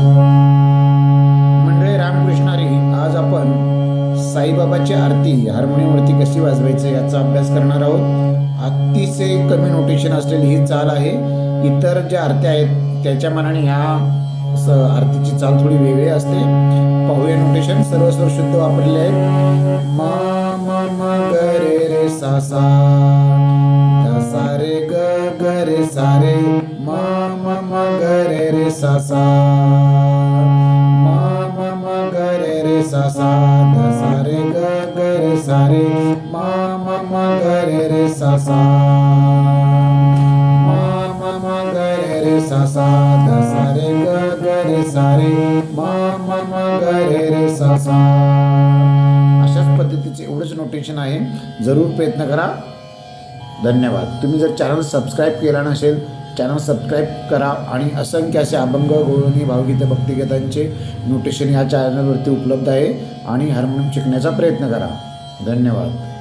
मंडळी रामकृष्णारी आज आपण साईबाबाची आरती हार्मोनियमवरती कशी वाजवायची याचा अभ्यास करणार आहोत. अतिशय कमी नोटेशन असलेली ही चाल आहे. इतर ज्या आरत्या आहेत त्याच्या मनाने ह्या आरतीची चाल थोडी वेगळी असते. पाहूया नोटेशन सर्व स्वर शुद्ध वापरले आहेत. म ग रे रे सा सा. ध सा रे ग ग रे सा रे. रे रे म म म ग रे रे सा सा ध सा रे ग ग रे सा रे म म म ग रे रे सा सा म म म रे रे सा सा ध सा रे ग ग रे सा रे म म म रे रे सा सा अशाच पद्धतीचे एवढंच नोटेशन आहे. जरूर प्रयत्न करा. धन्यवाद. तुम्ही जर चॅनल सबस्क्राईब केला नसेल चॅनल सबस्क्राईब करा आणि असंख्य असे अभंग गोळणी भावगीत भक्तिगीतांचे नोटेशन या चॅनलवरती उपलब्ध आहे आणि हार्मोनियम शिकण्याचा प्रयत्न करा. धन्यवाद.